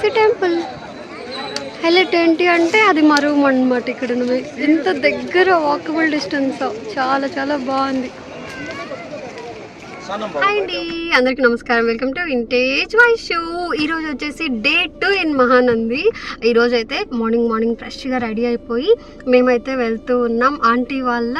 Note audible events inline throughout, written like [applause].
AC temple. Highlight ఏంటి అంటే అది మరువు అనమాట ఇక్కడ ఇంత ఎంత దగ్గర వాకబుల్ డిస్టెన్స్ చాలా చాలా బాగుంది. హాయ్ అండి అందరికీ నమస్కారం. Welcome to vintage my show ఈరోజు వచ్చేసి డే టూ ఇన్ మహానంది ఈరోజు అయితే మార్నింగ్ మార్నింగ్ ఫ్రెష్గా రెడీ అయిపోయి మేమైతే వెళ్తూ ఉన్నాం ఆంటీ వాళ్ళ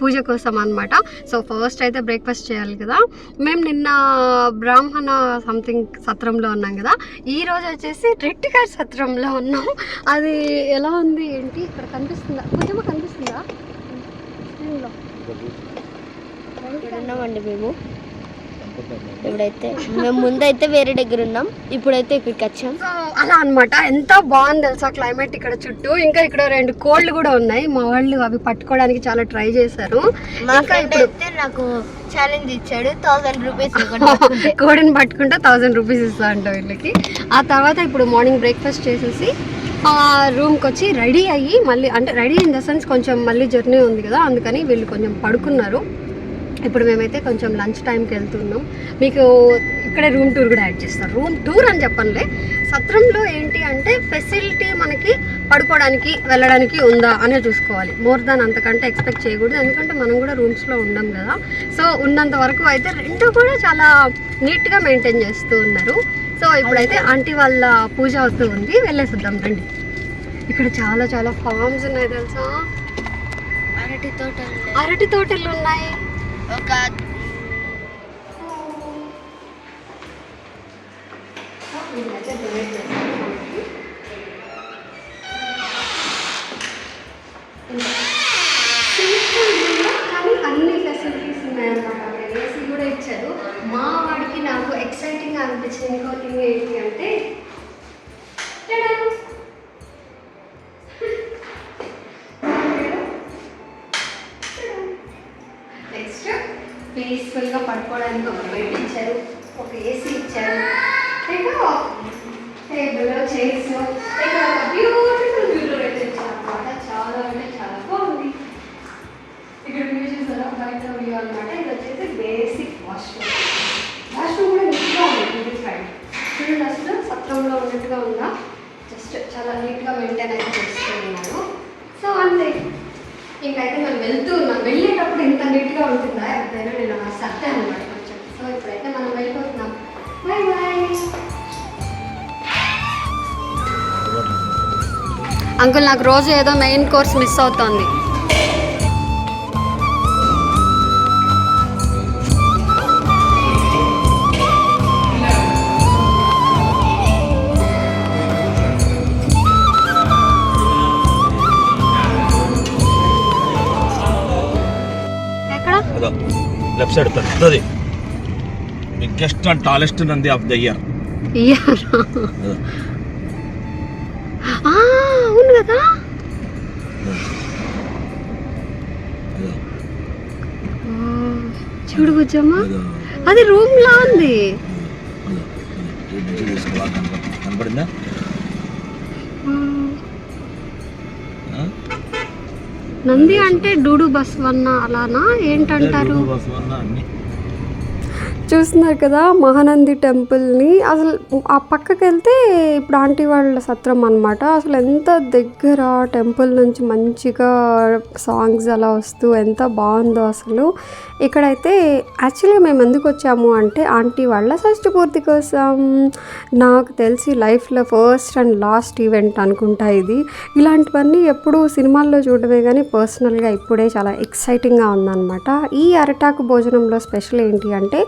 పూజ కోసం అనమాట సో ఫస్ట్ అయితే బ్రేక్ఫాస్ట్ చేయాలి కదా. మేము నిన్న బ్రాహ్మణ సంథింగ్ సత్రంలో ఉన్నాం కదా. ఈ రోజు వచ్చేసి రెడ్డి గారి సత్రంలో ఉన్నాం. అది ఎలా ఉంది ఏంటి? ఇక్కడ కనిపిస్తుందా? పూజమ్మ కనిపిస్తుందా? ఉన్నామండి మేము. ఇప్పుడైతే మేము ముందైతే వేరే దగ్గర ఉన్నాం ఇప్పుడైతే ఇక్కడికి వచ్చాం. సో అలా అన్నమాట. ఎంత బాగుంది తెలుసా క్లైమేట్ ఇక్కడ చుట్టూ. ఇంకా ఇక్కడ రెండు కోళ్ళు కూడా ఉన్నాయి. మా వాళ్ళు అవి పట్టుకోవడానికి చాలా ట్రై చేశారు. నాకు ఛాలెంజ్ ఇచ్చాడు థౌసండ్ రూపీస్ [laughs] కోడిని పట్టుకుంటే థౌజండ్ రూపీస్ ఇస్తా అంట వీళ్ళకి. ఆ తర్వాత ఇప్పుడు మార్నింగ్ బ్రేక్ఫాస్ట్ చేసేసి ఆ రూమ్కి వచ్చి రెడీ అయ్యి మళ్ళీ అంటే రెడీ ఇన్ ద సెన్స్ కొంచెం మళ్ళీ జర్నీ ఉంది కదా అందుకని వీళ్ళు కొంచెం పడుకున్నారు. ఇప్పుడు మేమైతే కొంచెం లంచ్ టైంకి వెళ్తున్నాం. మీకు ఇక్కడే రూమ్ టూర్ కూడా యాడ్ చేస్తారు రూమ్ టూర్ అని చెప్పనులే. సత్రంలో ఏంటి అంటే ఫెసిలిటీ మనకి పడుకోవడానికి వెళ్ళడానికి ఉందా అనే చూసుకోవాలి. మోర్ దాన్ అంతకంటే ఎక్స్పెక్ట్ చేయకూడదు. ఎందుకంటే మనం కూడా రూమ్స్లో ఉండం కదా. సో ఉన్నంత వరకు అయితే రెండు కూడా చాలా నీట్గా మెయింటైన్ చేస్తూ ఉన్నారు. సో ఇప్పుడైతే ఆంటీ వాళ్ళ పూజ అవుతూ ఉంది. వెళ్ళేసిద్దాం రండి. ఇక్కడ చాలా చాలా ఫార్మ్స్ ఉన్నాయి తెలుసా? అరటి తోట అరటి తోటలు ఉన్నాయి. ఒక కానీ పీస్ఫుల్గా పడుకోవడానికి ఒక బెడ్ ఇచ్చారు ఒక ఏసీ ఇచ్చారు. ఇంకా టేబుల్ చైర్స్ ఇక్కడ ఒక బ్యూటిఫుల్ వ్యూ అనమాట చాలా అంటే చాలా బాగుంది. ఇక్కడ వ్యూ చూసారా బయట వ్యూ అనమాట ఇది వచ్చేసి బేసిక్ వాష్రూమ్ వాష్రూమ్ కూడా నీట్గా ఉంది బ్యూటిఫైడ్ చూడండి అసలు సత్రంలో ఉన్నట్టుగా ఉందా? జస్ట్ చాలా నీట్గా మెయింటైన్ అయితే చేస్తూ ఉన్నాను సో అంతే. ఇంకైతే మనం వెళ్తూ ఉన్నాం. వెళ్ళేటప్పుడు ఇంత నీట్గా ఉంటుందా? ఎప్పుడైనా నేను సత్తే అనమాట కొంచెం సో ఇప్పుడైతే మనం వెళ్ళిపోతున్నాం. బాయ్ బాయ్ అంకుల్ నాకు రోజు ఏదో మెయిన్ కోర్స్ మిస్ అవుతోంది. సైడ్ పెద్దది biggest and tallest Nandi of the year అవును కదా ఆ, చూడు బుజ్జమ్మ అది రూమ్ లా ఉంది కనపడిందా నంది అంటే డూడు బస్వన్న అలానా? ఏంటంటారు? చూస్తున్నారు కదా మహానంది టెంపుల్ని. అసలు ఆ పక్కకి వెళ్తే ఇప్పుడు ఆంటీ వాళ్ళ సత్రం అనమాట అసలు ఎంత దగ్గర టెంపుల్ నుంచి మంచిగా సాంగ్స్ అలా వస్తూ ఎంత బాగుందో అసలు. ఇక్కడైతే యాక్చువల్గా మేము ఎందుకు వచ్చాము అంటే ఆంటీ వాళ్ళ షష్టి పూర్తి కోసం. నాకు తెలిసి లైఫ్లో ఫస్ట్ అండ్ లాస్ట్ ఈవెంట్ అనుకుంటా ఇది. ఇలాంటివన్నీ ఎప్పుడూ సినిమాల్లో చూడమే కానీ పర్సనల్గా ఇప్పుడే చాలా ఎక్సైటింగ్గా ఉందన్నమాట. ఈ అరటాకు భోజనంలో స్పెషల్ ఏంటి అంటే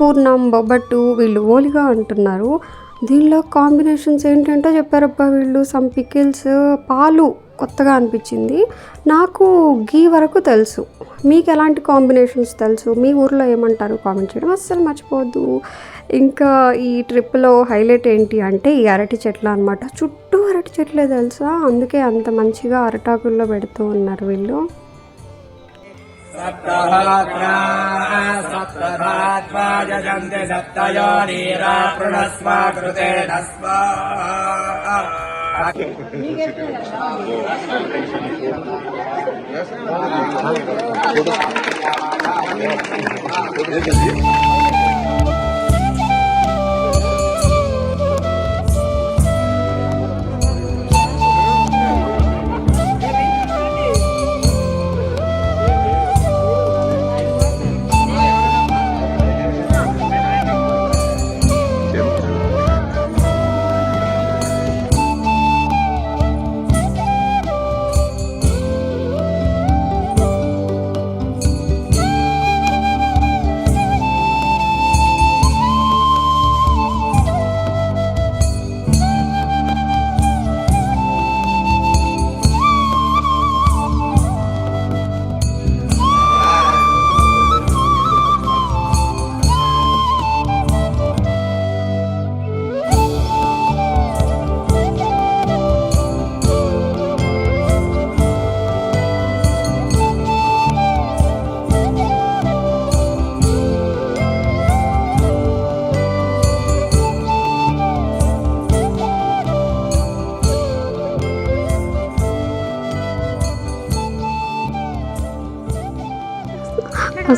పూర్ణం బొబ్బట్టు వీళ్ళు ఓలిగా అంటున్నారు. దీనిలో కాంబినేషన్స్ ఏంటంటే చెప్పారబ్బా వీళ్ళు. సమ్ పికిల్స్ పాలు కొత్తగా అనిపించింది. నాకు గీ వరకు తెలుసు. మీకు ఎలాంటి కాంబినేషన్స్ తెలుసు? మీ ఊర్లో ఏమంటారు? కామెంట్ చేయడం అస్సలు మర్చిపోవద్దు. ఇంకా ఈ ట్రిప్లో హైలైట్ ఏంటి అంటే ఈ అరటి చెట్లు అనమాట చుట్టూ అరటి చెట్లే తెలుసా? అందుకే అంత మంచిగా అరటాకుల్లో పెడుతూ ఉన్నారు వీళ్ళు. सप्तहोत्रा सप्तधात्वा यजन्ति सप्तयो नीरा कृते नस्व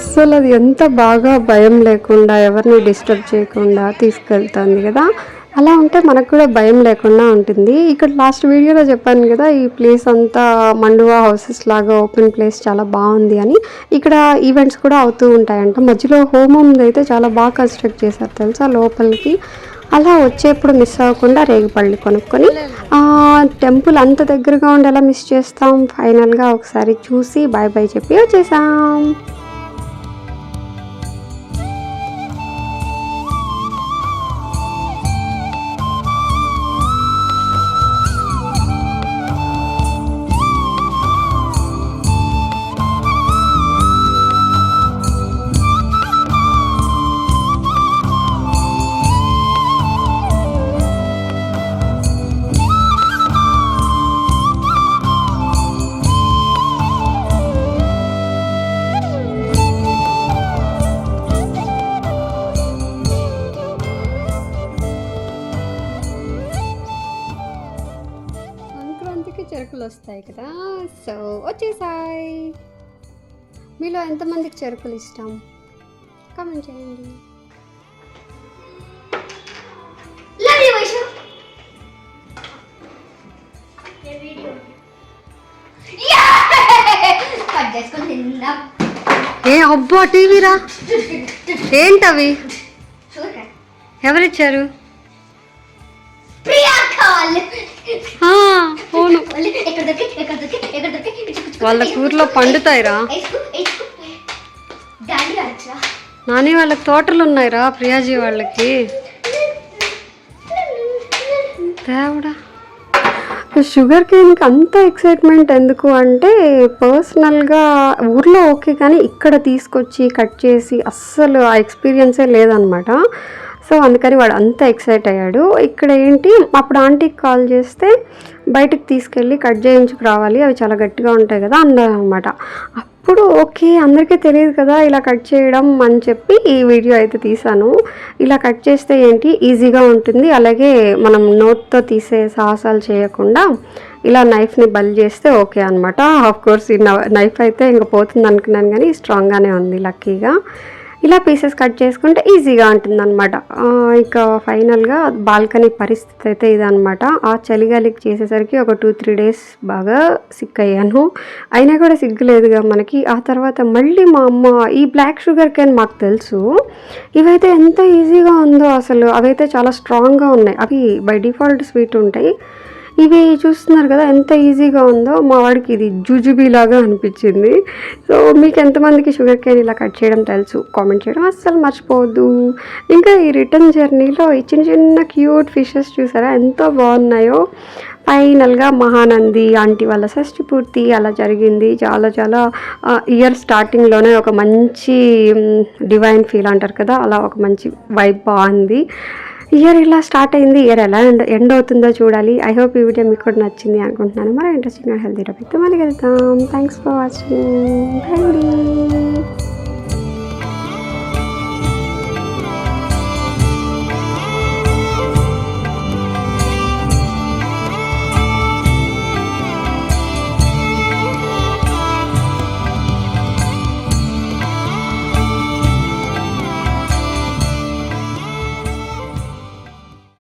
అస్సలు అది ఎంత బాగా భయం లేకుండా ఎవరిని డిస్టర్బ్ చేయకుండా తీసుకెళ్తుంది కదా. అలా ఉంటే మనకు కూడా భయం లేకుండా ఉంటుంది. ఇక్కడ లాస్ట్ వీడియోలో చెప్పాను కదా ఈ ప్లేస్ అంతా మండువా హౌసెస్ లాగా ఓపెన్ ప్లేస్ చాలా బాగుంది అని. ఇక్కడ ఈవెంట్స్ కూడా అవుతూ ఉంటాయంట. మధ్యలో హోమం అయితే చాలా బాగా కన్స్ట్రక్ట్ చేశారు తెలుసా లోపలికి. అలా వచ్చేప్పుడు మిస్ అవ్వకుండా రేగిపళ్ళు కొనుక్కొని టెంపుల్ అంత దగ్గరగా ఉండేలా మిస్ చేస్తాం. ఫైనల్గా ఒకసారి చూసి బాయ్ బాయ్ చెప్పి వచ్చేసాం. చెరుకులు వస్తాయి కదా. సో వచ్చేసాయి. మీలో ఎంతమందికి చెరుకులు ఇష్టం? కామెంట్ చేయండి. ఏ అబ్బా టీవీరా ఏంటవి? ఎవరిచ్చారు? ప్రియా కాల్ ఆ, అవును. వాళ్ళ కూరలో పండుతాయిరా. నాని వాళ్ళకి తోటలు ఉన్నాయిరా ప్రియాజీ వాళ్ళకి. దేవుడా షుగర్ కేన్కి అంత ఎక్సైట్మెంట్ ఎందుకు అంటే పర్సనల్గా ఊర్లో ఓకే కానీ ఇక్కడ తీసుకొచ్చి కట్ చేసి అస్సలు ఆ ఎక్స్పీరియన్సే లేదనమాట. సో అందుకని వాడు అంత ఎక్సైట్ అయ్యాడు. ఇక్కడ ఏంటి? అప్పుడు ఆంటీకి కాల్ చేస్తే బయటకు తీసుకెళ్ళి కట్ చేయించుకు రావాలి. అవి చాలా గట్టిగా ఉంటాయి కదా అన్నారు అనమాట అప్పుడు ఓకే అందరికీ తెలియదు కదా ఇలా కట్ చేయడం అని చెప్పి ఈ వీడియో అయితే తీసాను ఇలా కట్ చేస్తే ఏంటి? ఈజీగా ఉంటుంది. అలాగే మనం నోట్తో తీసే సాహసాలు చేయకుండా ఇలా నైఫ్ని బల్ చేస్తే ఓకే అనమాట ఆఫ్ కోర్స్ ఈ నైఫ్ అయితే ఇంకా పోతుంది అనుకున్నాను కానీ స్ట్రాంగ్గానే ఉంది లక్కీగా ఇలా పీసెస్ కట్ చేసుకుంటే ఈజీగా ఉంటుందన్నమాట. ఆ, ఇక ఫైనల్గా బాల్కనీ పరిస్థితి అయితే ఇదనమాట ఆ చలిగాలికి చేసేసరికి ఒక టూ త్రీ డేస్ బాగా సిక్ అయ్యాను. అయినా కూడా సిగ్గులేదుగా మనకి. ఆ తర్వాత మళ్ళీ మా అమ్మ ఈ బ్లాక్ షుగర్ కేన్ మాకు తెలుసు. ఇవైతే ఎంత ఈజీగా ఉందో అసలు. అవైతే చాలా స్ట్రాంగ్గా ఉన్నాయి. అవి బై డిఫాల్ట్ స్వీట్ ఉంటాయి. ఇవి చూస్తున్నారు కదా ఎంత ఈజీగా ఉందో. మా వాడికి ఇది జుజుబీ లాగా అనిపించింది. సో మీకు ఎంతమందికి షుగర్ కేన్ ఇలా కట్ చేయడం తెలుసు? కామెంట్ చేయడం అస్సలు మర్చిపోవద్దు. ఇంకా ఈ రిటర్న్ జర్నీలో ఈ చిన్న చిన్న క్యూట్ ఫిషెస్ చూసారా ఎంత బాగున్నాయో. ఫైనల్గా మహానంది ఆంటీ వాళ్ళ షష్టి పూర్తి అలా జరిగింది. చాలా చాలా ఇయర్ స్టార్టింగ్లోనే ఒక మంచి డివైన్ ఫీల్ అంటారు కదా అలా ఒక మంచి వైబ్ బాగుంది. ఇయర్ ఇలా స్టార్ట్ అయింది? ఇయర్ ఎలా ఎండ్ ఎండ్ అవుతుందో చూడాలి. ఐ హోప్ ఈ వీడియో మీకు కూడా నచ్చింది అనుకుంటున్నాను. మరి ఇంట్రెస్టింగ్ హెల్తీ టాపిక్తో మళ్ళీ వెళ్తాం థ్యాంక్స్ ఫర్ వాచింగ్ బై